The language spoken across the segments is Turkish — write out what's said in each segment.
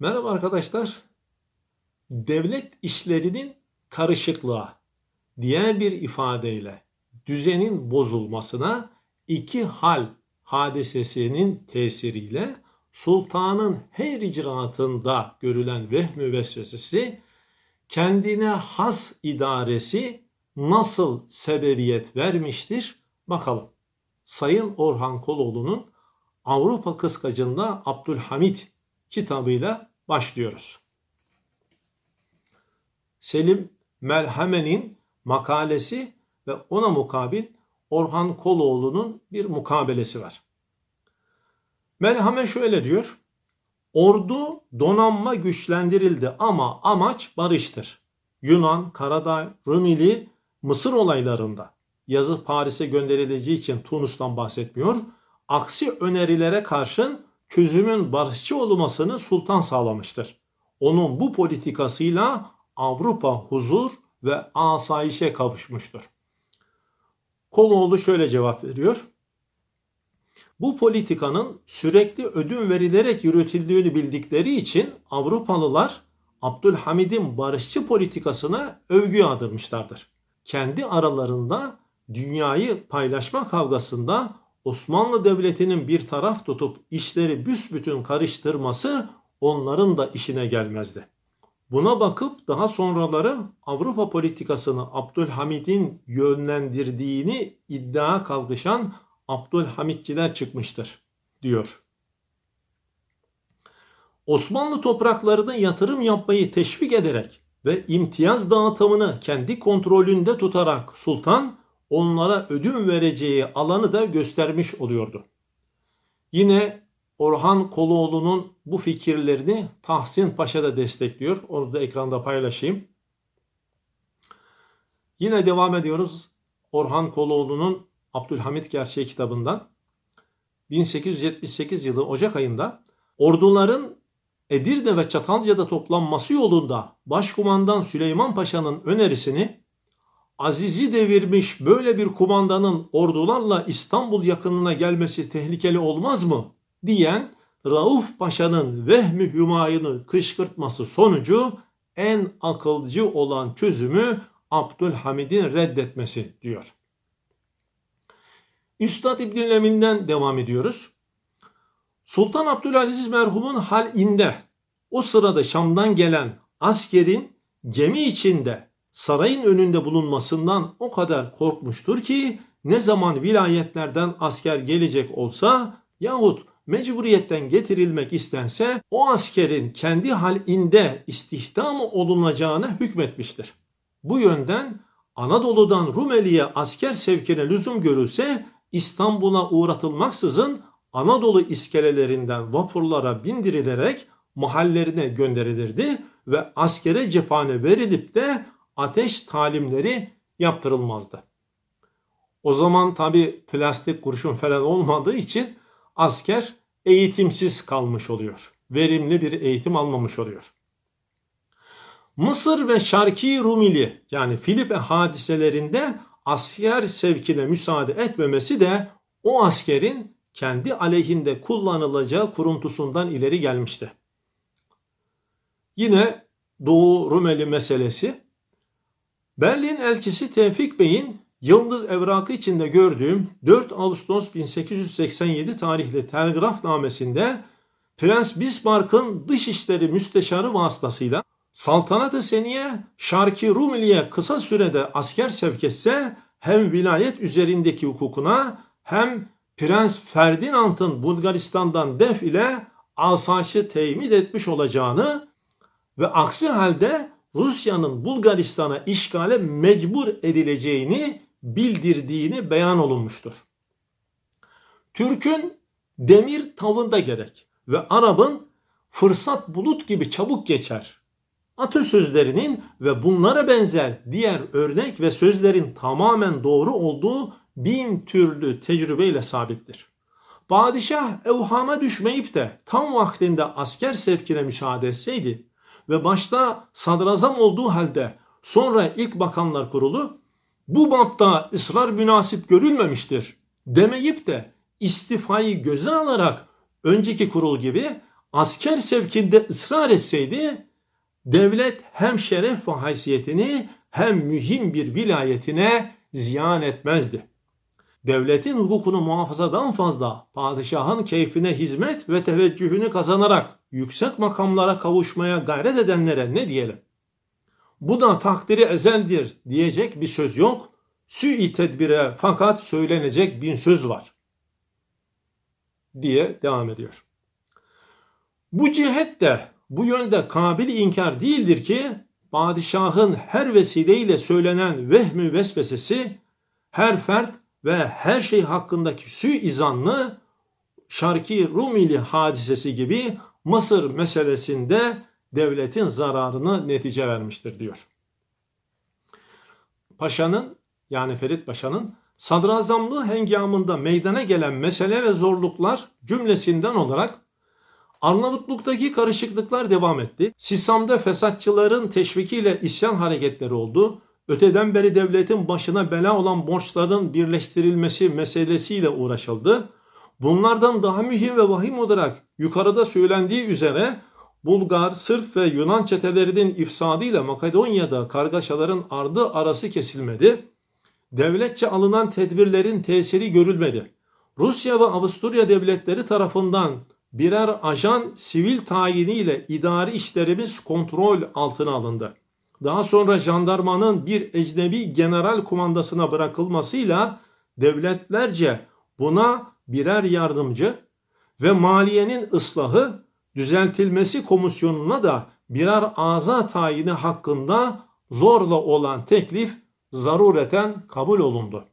Merhaba arkadaşlar. Devlet işlerinin karışıklığa, diğer bir ifadeyle düzenin bozulmasına iki hal hadisesinin tesiriyle sultanın her icraatında görülen vehmü vesvesesi kendine has idaresi nasıl sebebiyet vermiştir bakalım. Sayın Orhan Koloğlu'nun Avrupa Kıskacı'nda Abdülhamit kitabıyla başlıyoruz. Selim Melhame'nin makalesi ve ona mukabil Orhan Koloğlu'nun bir mukabelesi var. Melhame şöyle diyor. Ordu donanma güçlendirildi ama amaç barıştır. Yunan, Karadağ, Rumeli, Mısır olaylarında yazı Paris'e gönderileceği için Tunus'tan bahsetmiyor. Aksi önerilere karşın çözümün barışçı olmasını sultan sağlamıştır. Onun bu politikasıyla Avrupa huzur ve asayişe kavuşmuştur. Koloğlu şöyle cevap veriyor. Bu politikanın sürekli ödün verilerek yürütüldüğünü bildikleri için Avrupalılar Abdülhamid'in barışçı politikasına övgü yağdırmışlardır. Kendi aralarında dünyayı paylaşma kavgasında Osmanlı Devleti'nin bir taraf tutup işleri büsbütün karıştırması onların da işine gelmezdi. Buna bakıp daha sonraları Avrupa politikasını Abdülhamid'in yönlendirdiğini iddia kalkışan Abdülhamitçiler çıkmıştır diyor. Osmanlı topraklarına yatırım yapmayı teşvik ederek ve imtiyaz dağıtımını kendi kontrolünde tutarak sultan onlara ödün vereceği alanı da göstermiş oluyordu. Yine Orhan Koloğlu'nun bu fikirlerini Tahsin Paşa da destekliyor. Onu da ekranda paylaşayım. Yine devam ediyoruz. Orhan Koloğlu'nun Abdülhamit Gerçeği kitabından 1878 yılı Ocak ayında orduların Edirne ve Çatalca'da toplanması yolunda Başkumandan Süleyman Paşa'nın önerisini Aziz'i devirmiş böyle bir kumandanın ordularla İstanbul yakınına gelmesi tehlikeli olmaz mı? diyen Rauf Paşa'nın vehmi hümayını kışkırtması sonucu en akılcı olan çözümü Abdülhamid'in reddetmesi diyor. Üstad İbn Lemin'den devam ediyoruz. Sultan Abdülaziz merhumun halinde o sırada Şam'dan gelen askerin gemi içinde sarayın önünde bulunmasından o kadar korkmuştur ki ne zaman vilayetlerden asker gelecek olsa yahut mecburiyetten getirilmek istense o askerin kendi halinde istihdam olunacağına hükmetmiştir. Bu yönden Anadolu'dan Rumeli'ye asker sevkine lüzum görülse İstanbul'a uğratılmaksızın Anadolu iskelelerinden vapurlara bindirilerek mahallerine gönderilirdi ve askere cephane verilip de ateş talimleri yaptırılmazdı. O zaman tabi plastik kurşun falan olmadığı için asker eğitimsiz kalmış oluyor. Verimli bir eğitim almamış oluyor. Mısır ve Şarki Rumili yani Filipe hadiselerinde asker sevkine müsaade etmemesi de o askerin kendi aleyhinde kullanılacağı kuruntusundan ileri gelmişti. Yine Doğu Rumeli meselesi Berlin elçisi Tevfik Bey'in Yıldız evrakı içinde gördüğüm 4 Ağustos 1887 tarihli telgrafnamesinde Prens Bismarck'ın dışişleri müsteşarı vasıtasıyla Saltanat-ı Seniye Şarki Rumeli'ye kısa sürede asker sevk etse hem vilayet üzerindeki hukukuna hem Prens Ferdinand'ın Bulgaristan'dan def ile asaşı temin etmiş olacağını ve aksi halde Rusya'nın Bulgaristan'a işgale mecbur edileceğini bildirdiğini beyan olunmuştur. Türk'ün demir tavında gerek ve Arap'ın fırsat bulut gibi çabuk geçer. Atasözlerinin ve bunlara benzer diğer örnek ve sözlerin tamamen doğru olduğu bin türlü tecrübeyle sabittir. Padişah evhama düşmeyip de tam vaktinde asker sevkine müsaade etseydi ve başta sadrazam olduğu halde sonra ilk bakanlar kurulu bu bapta ısrar münasip görülmemiştir demeyip de istifayı göze alarak önceki kurul gibi asker sevkinde ısrar etseydi devlet hem şeref ve haysiyetini hem mühim bir vilayetine ziyan etmezdi. Devletin hukukunu muhafazadan fazla padişahın keyfine hizmet ve teveccühünü kazanarak yüksek makamlara kavuşmaya gayret edenlere ne diyelim? Bu da takdiri ezeldir diyecek bir söz yok. Sü-i tedbire fakat söylenecek bin söz var. Diye devam ediyor. Bu cihet de bu yönde kabil inkar değildir ki padişahın her vesileyle söylenen vehmü vesvesesi her fert ve her şey hakkındaki suizanlı Şarki Rumili hadisesi gibi Mısır meselesinde devletin zararını netice vermiştir diyor. Paşa'nın yani Ferit Paşa'nın sadrazamlığı hengamında meydana gelen mesele ve zorluklar cümlesinden olarak Arnavutluk'taki karışıklıklar devam etti. Sisam'da fesatçıların teşvikiyle isyan hareketleri oldu. Öteden beri devletin başına bela olan borçların birleştirilmesi meselesiyle uğraşıldı. Bunlardan daha mühim ve vahim olarak yukarıda söylendiği üzere Bulgar, Sırp ve Yunan çetelerinin ifsadıyla Makedonya'da kargaşaların ardı arası kesilmedi. Devletçe alınan tedbirlerin tesiri görülmedi. Rusya ve Avusturya devletleri tarafından birer ajan sivil tayiniyle idari işlerimiz kontrol altına alındı. Daha sonra jandarmanın bir ecnebi general kumandasına bırakılmasıyla devletlerce buna birer yardımcı ve maliyenin ıslahı düzeltilmesi komisyonuna da birer aza tayini hakkında zorla olan teklif zarureten kabul olundu.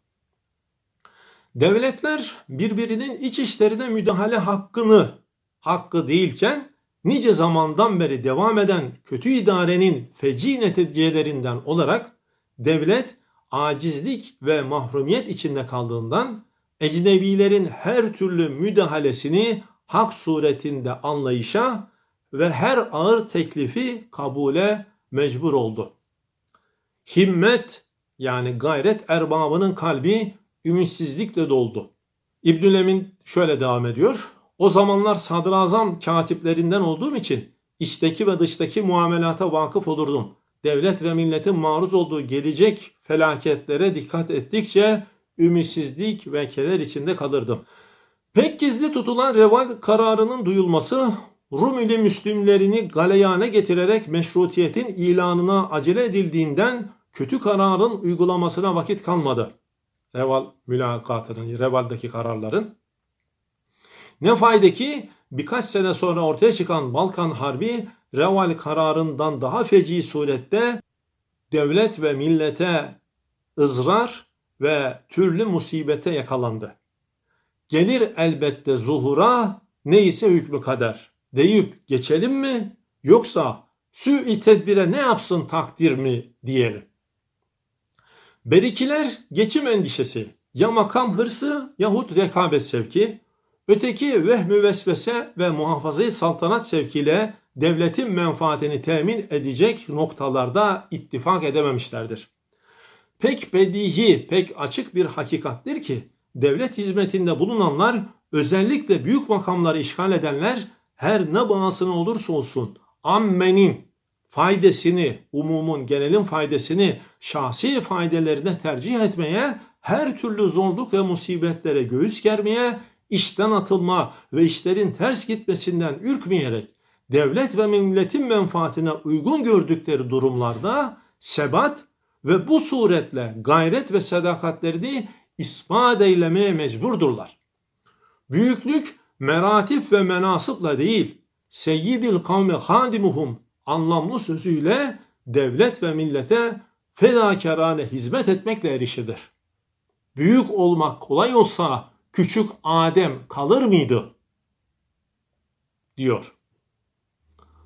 Devletler birbirinin iç işlerine müdahale hakkını hakkı değilken nice zamandan beri devam eden kötü idarenin feci neticelerinden olarak devlet acizlik ve mahrumiyet içinde kaldığından ecnebilerin her türlü müdahalesini hak suretinde anlayışa ve her ağır teklifi kabule mecbur oldu. Himmet yani gayret erbabının kalbi ümitsizlikle doldu. İbnül Emin şöyle devam ediyor. O zamanlar sadrazam katiplerinden olduğum için içteki ve dıştaki muamelata vakıf olurdum. Devlet ve milletin maruz olduğu gelecek felaketlere dikkat ettikçe ümitsizlik ve keder içinde kalırdım. Pek gizli tutulan reval kararının duyulması Rumeli Müslümlerini galeyana getirerek meşrutiyetin ilanına acele edildiğinden kötü kararın uygulamasına vakit kalmadı. Reval mülakatının, Reval'daki kararların. Ne fayda ki birkaç sene sonra ortaya çıkan Balkan Harbi Reval kararından daha feci surette devlet ve millete ızrar ve türlü musibete yakalandı. Gelir elbette zuhura neyse hükmü kader deyip geçelim mi yoksa sü tedbire ne yapsın takdir mi diyelim. Berikiler geçim endişesi, ya makam hırsı yahut rekabet sevki, öteki vehmü vesvese ve muhafazayı saltanat sevkiyle devletin menfaatini temin edecek noktalarda ittifak edememişlerdir. Pek bedihi, pek açık bir hakikattir ki devlet hizmetinde bulunanlar özellikle büyük makamları işgal edenler her ne bağısına olursa olsun ammenin faydasını, umumun, genelin faydasını şahsi faydelerine tercih etmeye, her türlü zorluk ve musibetlere göğüs germeye, işten atılma ve işlerin ters gitmesinden ürkmeyerek devlet ve milletin menfaatine uygun gördükleri durumlarda sebat ve bu suretle gayret ve sadakatlerini ispat eylemeye mecburdurlar. Büyüklük meratif ve menasıpla değil, seyyidil kavmi hadimuhum anlamlı sözüyle devlet ve millete fedakarane hizmet etmekle erişilir. Büyük olmak kolay olsa küçük Adem kalır mıydı? diyor.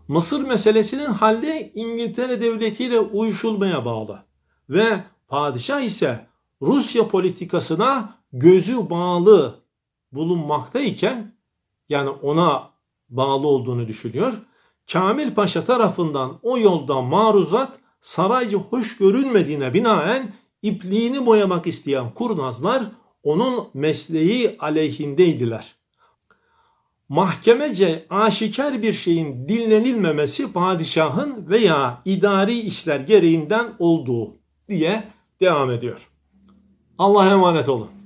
Mısır meselesinin halde İngiltere devletiyle uyuşulmaya bağlı ve padişah ise Rusya politikasına gözü bağlı bulunmaktayken yani ona bağlı olduğunu düşünüyor. Kamil Paşa tarafından o yolda maruzat saraycı hoş görünmediğine binaen ipliğini boyamak isteyen kurnazlar onun mesleği aleyhindeydiler. mahkemece aşikar bir şeyin dinlenilmemesi padişahın veya idari işler gereğinden olduğu diye devam ediyor. Allah'a emanet olun.